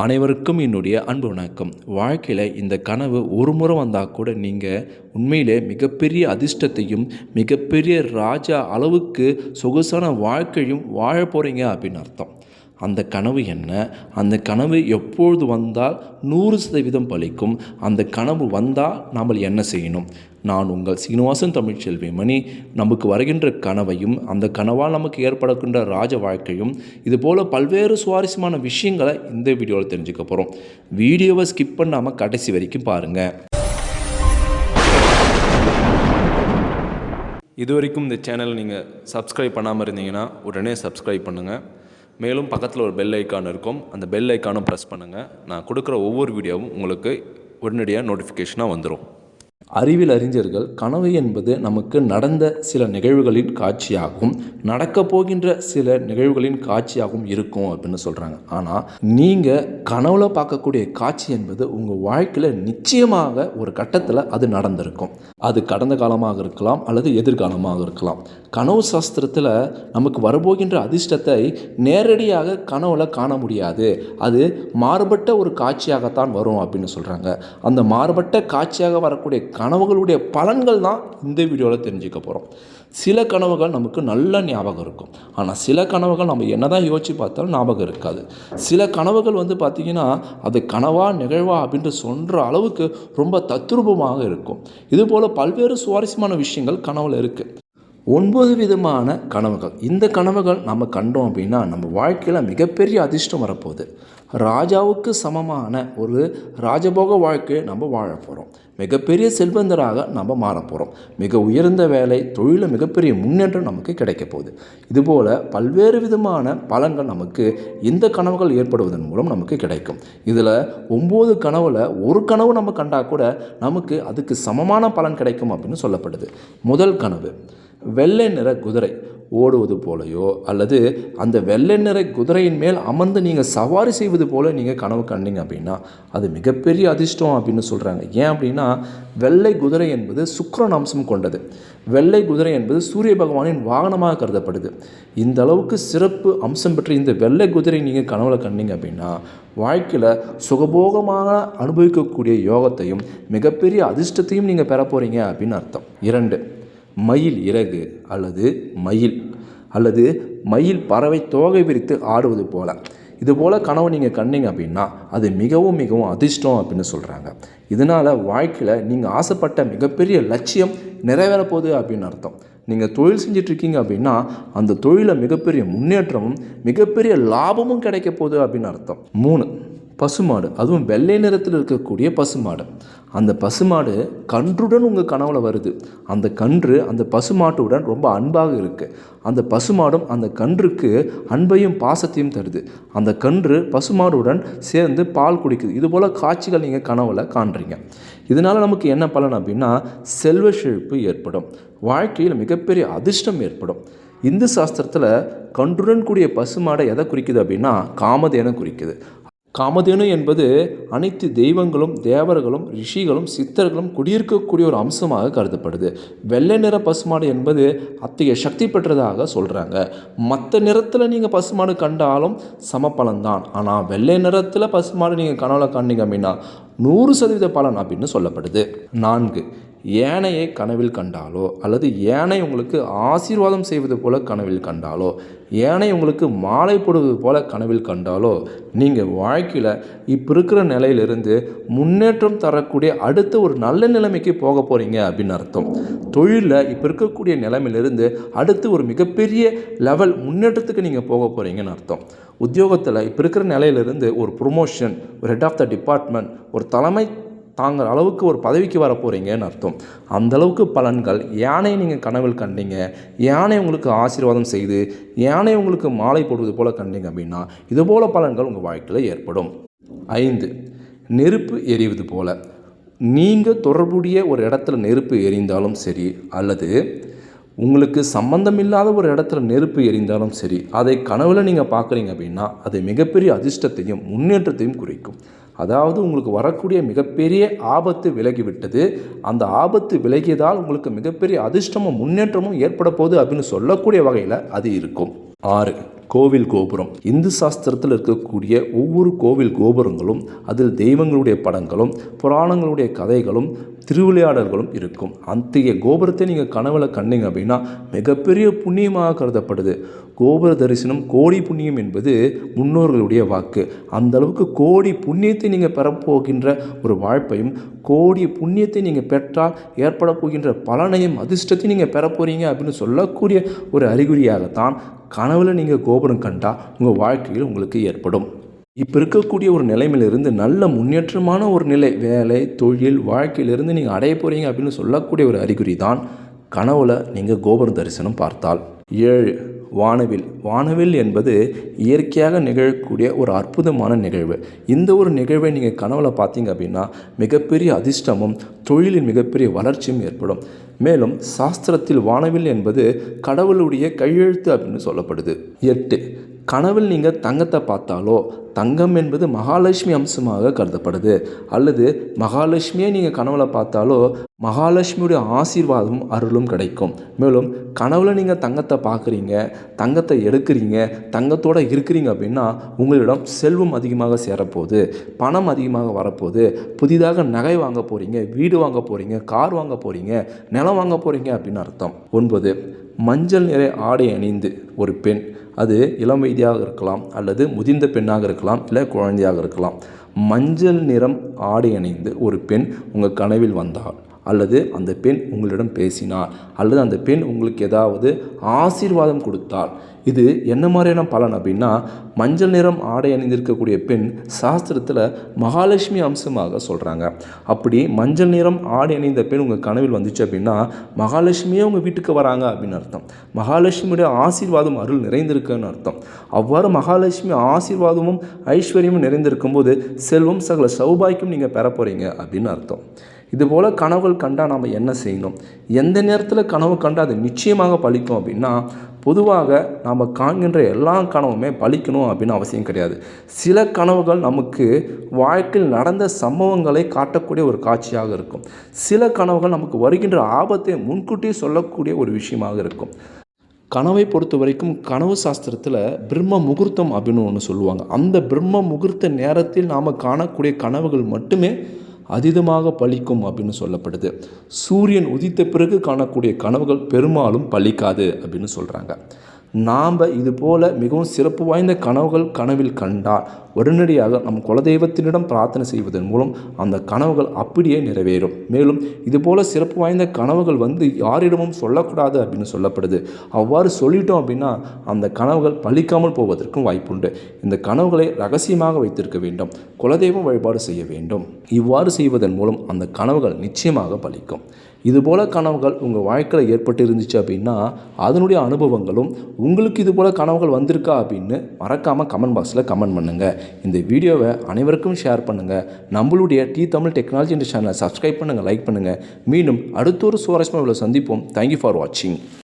அனைவருக்கும் என்னுடைய அன்பு வணக்கம். வாழ்க்கையில் இந்த கனவு ஒரு முறை வந்தால் கூட நீங்கள் உண்மையிலே மிகப்பெரிய அதிர்ஷ்டத்தையும் மிகப்பெரிய ராஜா அளவுக்கு சொகுசான வாழ்க்கையும் வாழ போகிறீங்க அப்படின்னு அர்த்தம். அந்த கனவு என்ன? அந்த கனவு எப்பொழுது வந்தால் நூறு சதவீதம் பலிக்கும். அந்த கனவு வந்தால் நாம் என்ன செய்யணும்? நான் உங்கள் சீனிவாசன் தமிழ்ச்செல்வி மணி. நமக்கு வருகின்ற கனவையும் அந்த கனவால் நமக்கு ஏற்படுகின்ற ராஜ வாழ்க்கையும் இதுபோல் பல்வேறு சுவாரஸ்யமான விஷயங்களை இந்த வீடியோவில் தெரிஞ்சுக்க போகிறோம் வீடியோவை ஸ்கிப் பண்ணாமல் கடைசி வரைக்கும் பாருங்கள் இது வரைக்கும் இந்த சேனலை நீங்கள் சப்ஸ்கிரைப் பண்ணாமல் இருந்தீங்கன்னா உடனே சப்ஸ்கிரைப் பண்ணுங்கள் மேலும் பக்கத்தில் ஒரு பெல் ஐக்கான் இருக்கும். அந்த பெல் ஐக்கானும் ப்ரெஸ் பண்ணுங்கள் நான் கொடுக்குற ஒவ்வொரு வீடியோவும் உங்களுக்கு உடனடியாக நோட்டிஃபிகேஷனாக வந்துடும் அறிவியல் அறிஞர்கள் கனவு என்பது நமக்கு நடந்த சில நிகழ்வுகளின் காட்சியாகவும் நடக்க போகின்ற சில நிகழ்வுகளின் காட்சியாகவும் இருக்கும் அப்படின்னு சொல்கிறாங்க ஆனால் நீங்கள் கனவுல பார்க்கக்கூடிய காட்சி என்பது உங்கள் வாழ்க்கையில் நிச்சயமாக ஒரு கட்டத்தில் அது நடந்திருக்கும். அது கடந்த காலமாக இருக்கலாம் அல்லது எதிர்காலமாக இருக்கலாம். கனவு சாஸ்திரத்தில் நமக்கு வரப்போகின்ற அதிர்ஷ்டத்தை நேரடியாக கனவுல காண முடியாது. அது மாறுபட்ட ஒரு காட்சியாகத்தான் வரும் அப்படின்னு சொல்கிறாங்க அந்த மாறுபட்ட காட்சியாக வரக்கூடிய கனவுகளுடைய பலன்கள் தான் இந்த வீடியோவில் தெரிஞ்சுக்க போகிறோம் சில கனவுகள் நமக்கு நல்ல ஞாபகம் இருக்கும். ஆனால் சில கனவுகள் நம்ம என்ன தான் யோசித்து பார்த்தாலும் ஞாபகம் இருக்காது. சில கனவுகள் வந்து பார்த்திங்கன்னா அது கனவா நிகழ்வா அப்படின்ட்டு சொல்கிற அளவுக்கு ரொம்ப தத்ரூபமாக இருக்கும். இதுபோல் பல்வேறு சுவாரஸ்யமான விஷயங்கள் கனவில் இருக்குது ஒன்பது விதமான கனவுகள். இந்த கனவுகள் நம்ம கண்டோம் அப்படின்னா நம்ம வாழ்க்கையில் மிகப்பெரிய அதிர்ஷ்டம் வரப்போகுது. ராஜாவுக்கு சமமான ஒரு ராஜபோக வாழ்க்கையை நம்ம வாழ போகிறோம் மிகப்பெரிய செல்வந்தராக நம்ம மாற போகிறோம் மிக உயர்ந்த வேலை தொழிலில் மிகப்பெரிய முன்னேற்றம் நமக்கு கிடைக்க போகுது. இதுபோல் பல்வேறு விதமான பலன்கள் நமக்கு இந்த கனவுகள் ஏற்படுவதன் மூலம் நமக்கு கிடைக்கும். இதில் ஒம்பது கனவில் ஒரு கனவு நம்ம கண்டால் கூட நமக்கு அதுக்கு சமமான பலன் கிடைக்கும் அப்படின்னு சொல்லப்படுது. முதல் கனவு வெள்ளை நிற குதிரை ஓடுவது போலையோ அல்லது அந்த வெள்ளை நிற குதிரையின் மேல் அமர்ந்து நீங்கள் சவாரி செய்வது போல நீங்கள் கனவு கண்டீங்க அப்படின்னா அது மிகப்பெரிய அதிர்ஷ்டம் அப்படின்னு சொல்கிறாங்க ஏன் அப்படின்னா வெள்ளை குதிரை என்பது சுக்கரன் அம்சம் கொண்டது. வெள்ளை குதிரை என்பது சூரிய பகவானின் வாகனமாக கருதப்படுது. இந்த அளவுக்கு சிறப்பு அம்சம் பெற்ற இந்த வெள்ளை குதிரை நீங்கள் கனவுல கண்டீங்க அப்படின்னா வாழ்க்கையில் சுகபோகமாக அனுபவிக்கக்கூடிய யோகத்தையும் மிகப்பெரிய அதிர்ஷ்டத்தையும் நீங்கள் பெற போகிறீங்க அப்படின்னு அர்த்தம். இரண்டு மயில் இறகு அல்லது மயில் அல்லது மயில் பறவை தோகை விரித்து ஆடுவது போல. இது போல் கனவு நீங்கள் கண்டீங்க அப்படின்னா அது மிகவும் மிகவும் அதிர்ஷ்டம் அப்படின்னு சொல்கிறாங்க இதனால் வாழ்க்கையில் நீங்கள் ஆசைப்பட்ட மிகப்பெரிய லட்சியம் நிறைவேற போகுது அப்படின்னு அர்த்தம். நீங்கள் தொழில் செஞ்சிட்ருக்கீங்க அப்படின்னா அந்த தொழிலில் மிகப்பெரிய முன்னேற்றமும் மிகப்பெரிய லாபமும் கிடைக்க போகுது அப்படின்னு அர்த்தம். மூணு பசுமாடு அதுவும் வெள்ளை நிறத்தில் இருக்கக்கூடிய பசுமாடு. அந்த பசுமாடு கன்றுடன் உங்கள் கனவுல வருது. அந்த கன்று அந்த பசுமாட்டுடன் ரொம்ப அன்பாக இருக்குது அந்த பசுமாடும் அந்த கன்றுக்கு அன்பையும் பாசத்தையும் தருது. அந்த கன்று பசுமாடுடன் சேர்ந்து பால் குடிக்குது. இதுபோல் காட்சிகள் நீங்கள் கனவுல காண்றீங்க. இதனால் நமக்கு என்ன பலன் அப்படின்னா செல்வ செழிப்பு ஏற்படும். வாழ்க்கையில் மிகப்பெரிய அதிர்ஷ்டம் ஏற்படும். இந்து சாஸ்திரத்தில் கன்றுடன் கூடிய பசுமாடை எதை குறிக்குது அப்படின்னா காமதேனை குறிக்குது. காமதேனு என்பது அனைத்து தெய்வங்களும் தேவர்களும் ரிஷிகளும் சித்தர்களும் குடியிருக்கக்கூடிய ஒரு அம்சமாக கருதப்படுது. வெள்ளை நிற பசுமாடு என்பது அத்தகைய சக்தி பெற்றதாக சொல்கிறாங்க மற்ற நிறத்தில் நீங்கள் பசுமாடு கண்டாலும் சம பலன்தான் ஆனால் வெள்ளை நிறத்தில் பசுமாடு நீங்கள் கனவுல கண்டீங்க அப்படின்னா நூறு சதவீத பலன் அப்படின்னு சொல்லப்படுது. நான்கு ஏனையை கனவில் கண்டாலோ அல்லது ஏனை உங்களுக்கு ஆசீர்வாதம் செய்வது போல கனவில் கண்டாலோ ஏனை உங்களுக்கு மாலை போடுவது போல கனவில் கண்டாலோ நீங்கள் வாழ்க்கையில் இப்போ இருக்கிற நிலையிலிருந்து முன்னேற்றம் தரக்கூடிய அடுத்த ஒரு நல்ல நிலைமைக்கு போக போகிறீங்க அப்படின்னு அர்த்தம். தொழிலில் இப்போ இருக்கக்கூடிய நிலைமையிலிருந்து அடுத்து ஒரு மிகப்பெரிய லெவல் முன்னேற்றத்துக்கு நீங்கள் போக போகிறீங்கன்னு அர்த்தம். உத்தியோகத்தில் இப்போ இருக்கிற நிலையிலிருந்து ஒரு ப்ரொமோஷன் ஒரு ஹெட் ஆஃப் த டிபார்ட்மெண்ட் ஒரு தலைமை தாங்கிற அளவுக்கு ஒரு பதவிக்கு வர போகிறீங்கன்னு அர்த்தம். அந்த அளவுக்கு பலன்கள். யானை நீங்கள் கனவில் கண்டீங்க. யானை உங்களுக்கு ஆசீர்வாதம் செய்து யானை உங்களுக்கு மாலை போடுவது போல் கண்டீங்க அப்படின்னா இதுபோல் பலன்கள் உங்கள் வாழ்க்கையில் ஏற்படும். ஐந்து நெருப்பு எரிவது போல். நீங்கள் தொடர்புடைய ஒரு இடத்துல நெருப்பு எரிந்தாலும் சரி அல்லது உங்களுக்கு சம்பந்தமில்லாத ஒரு இடத்துல நெருப்பு எரிந்தாலும் சரி அதை கனவில் நீங்கள் பார்க்குறீங்க அப்படின்னா அது மிகப்பெரிய அதிர்ஷ்டத்தையும் முன்னேற்றத்தையும் குறிக்கும். அதாவது உங்களுக்கு வரக்கூடிய மிகப்பெரிய ஆபத்து விலகிவிட்டது. அந்த ஆபத்து விலகியதால் உங்களுக்கு மிகப்பெரிய அதிர்ஷ்டமும் முன்னேற்றமும் ஏற்பட போகுது அப்படின்னு சொல்லக்கூடிய வகையில் அது இருக்கும். ஆறு கோவில் கோபுரம். இந்து சாஸ்திரத்தில் இருக்கக்கூடிய ஒவ்வொரு கோவில் கோபுரங்களும் அதில் தெய்வங்களுடைய படங்களும் புராணங்களுடைய கதைகளும் திருவிளையாடல்களும் இருக்கும். அத்தகைய கோபுரத்தை நீங்கள் கனவுல கண்டீங்க அப்படின்னா மிகப்பெரிய புண்ணியமாக கருதப்படுது. கோபுர தரிசனம் கோடி புண்ணியம் என்பது முன்னோர்களுடைய வாக்கு. அந்த அளவுக்கு கோடி புண்ணியத்தை நீங்கள் பெறப்போகின்ற ஒரு வாழ்ப்பையும் கோடி புண்ணியத்தை நீங்கள் பெற்றால் ஏற்பட போகின்ற பலனையும் அதிர்ஷ்டத்தையும் நீங்கள் பெற போகிறீங்க அப்படின்னு சொல்லக்கூடிய ஒரு அறிகுறியாகத்தான் கனவுல நீங்கள் கோபுரம் கண்டா உங்கள் வாழ்க்கையில் உங்களுக்கு ஏற்படும். இப்போ இருக்கக்கூடிய ஒரு நிலைமையிலிருந்து நல்ல முன்னேற்றமான ஒரு நிலை வேலை தொழில் வாழ்க்கையிலிருந்து நீங்கள் அடைய போகிறீங்க அப்படின்னு சொல்லக்கூடிய ஒரு அறிகுறி தான் கனவுல நீங்கள் கோபுரம் தரிசனம் பார்த்தால். ஏழு வானவில். வானவில் என்பது இயற்கையாக நிகழக்கூடிய ஒரு அற்புதமான நிகழ்வு. இந்த ஒரு நிகழ்வை நீங்கள் கனவுல பார்த்தீங்க அப்படின்னா மிகப்பெரிய அதிர்ஷ்டமும் தொழிலின் மிகப்பெரிய வளர்ச்சியும் ஏற்படும். மேலும் சாஸ்திரத்தில் வானவில் என்பது கடவுளுடைய கையெழுத்து அப்படின்னு சொல்லப்படுது. எட்டு கனவில் நீங்கள் தங்கத்தை பார்த்தாலோ தங்கம் என்பது மகாலட்சுமி அம்சமாக கருதப்படுது. அல்லது மகாலட்சுமியை நீங்கள் கனவுல பார்த்தாலோ மகாலட்சுமியுடைய ஆசீர்வாதமும் அருளும் கிடைக்கும். மேலும் கனவுல நீங்கள் தங்கத்தை பார்க்குறீங்க தங்கத்தை எடுக்கிறீங்க தங்கத்தோட இருக்கிறீங்க அப்படின்னா உங்களிடம் செல்வம் அதிகமாக சேரப்போகுது பணம் அதிகமாக வரப்போகுது. புதிதாக நகை வாங்க போகிறீங்க வீடு வாங்க போகிறீங்க கார் வாங்க போகிறீங்க நிலம் வாங்க போகிறீங்க அப்படின்னு அர்த்தம். ஒன்பது மஞ்சள் நிறை ஆடை அணிந்து ஒரு பெண் அது இளம் வயதியாக இருக்கலாம் அல்லது முதிர்ந்த பெண்ணாக இருக்கலாம் இல்லை குழந்தையாக இருக்கலாம். மஞ்சள் நிறம் ஆடை அணிந்து ஒரு பெண் உங்கள் கனவில் வந்தால் அல்லது அந்த பெண் உங்களிடம் பேசினார் அல்லது அந்த பெண் உங்களுக்கு ஏதாவது ஆசீர்வாதம் கொடுத்தால் இது என்ன மாதிரியான பலன் அப்படின்னா மஞ்சள் நிறம் ஆடை அணிந்திருக்கக்கூடிய பெண் சாஸ்திரத்தில் மகாலட்சுமி அம்சமாக சொல்கிறாங்க அப்படி மஞ்சள் நிறம் ஆடை அணிந்த பெண் உங்கள் கனவில் வந்துச்சு அப்படின்னா மகாலட்சுமியே உங்கள் வீட்டுக்கு வராங்க அப்படின்னு அர்த்தம். மகாலட்சுமியுடைய ஆசீர்வாதம் அருள் நிறைந்திருக்குன்னு அர்த்தம். அவ்வாறு மகாலட்சுமி ஆசீர்வாதமும் ஐஸ்வர்யமும் நிறைந்திருக்கும் போது செல்வம் சகல சௌபாக்கியம் நீங்கள் பெற போகிறீங்க அப்படின்னு அர்த்தம். இதுபோல் கனவுகள் கண்டால் நாம் என்ன செய்யணும்? எந்த நேரத்தில் கனவு கண்டால் அது நிச்சயமாக பழிக்கும் அப்படின்னா பொதுவாக நாம் காண்கின்ற எல்லா கனவுமே பழிக்கணும் அப்படின்னு அவசியம் கிடையாது. சில கனவுகள் நமக்கு வாழ்க்கையில் நடந்த சம்பவங்களை காட்டக்கூடிய ஒரு காட்சியாக இருக்கும். சில கனவுகள் நமக்கு வருகின்ற ஆபத்தை முன்கூட்டியே சொல்லக்கூடிய ஒரு விஷயமாக இருக்கும். கனவை பொறுத்த வரைக்கும் கனவு சாஸ்திரத்தில் பிரம்ம முகூர்த்தம் அப்படின்னு ஒன்று சொல்லுவாங்க. அந்த பிரம்ம முகூர்த்த நேரத்தில் நாம் காணக்கூடிய கனவுகள் மட்டுமே அதீதமாக பலிக்கும் அப்படின்னு சொல்லப்படுது. சூரியன் உதித்த பிறகு காணக்கூடிய கனவுகள் பெரும்பாலும் பலிக்காது அப்படின்னு சொல்கிறாங்க நாம் இது போல மிகவும் சிறப்பு வாய்ந்த கனவுகள் கனவில் கண்டால் உடனடியாக நம் குலதெய்வத்தினிடம் பிரார்த்தனை செய்வதன் மூலம் அந்த கனவுகள் அப்படியே நிறைவேறும். மேலும் இதுபோல் சிறப்பு வாய்ந்த கனவுகள் வந்து யாரிடமும் சொல்லக்கூடாது அப்படின்னு சொல்லப்படுது. அவ்வாறு சொல்லிட்டோம் அப்படின்னா அந்த கனவுகள் பலிக்காமல் போவதற்கும் வாய்ப்புண்டு. இந்த கனவுகளை ரகசியமாக வைத்திருக்க வேண்டும். குலதெய்வம் வழிபாடு செய்ய வேண்டும். இவ்வாறு செய்வதன் மூலம் அந்த கனவுகள் நிச்சயமாக பலிக்கும் இதுபோல் கனவுகள் உங்கள் வாழ்க்கையில் ஏற்பட்டு இருந்துச்சு அப்படின்னா அதனுடைய அனுபவங்களும் உங்களுக்கு இதுபோல் கனவுகள் வந்திருக்கா அப்படின்னு மறக்காமல் கமெண்ட் பாக்ஸில் கமெண்ட் பண்ணுங்கள் இந்த வீடியோவை அனைவருக்கும் ஷேர் பண்ணுங்கள் நம்மளுடைய டி தமிழ் டெக்னாலஜி என்ற சேனலை சப்ஸ்கிரைப் பண்ணுங்கள் லைக் பண்ணுங்கள் மீண்டும் அடுத்த ஒரு சுவாரஸ்யமாக சந்திப்போம். தேங்க்யூ ஃபார் வாட்சிங்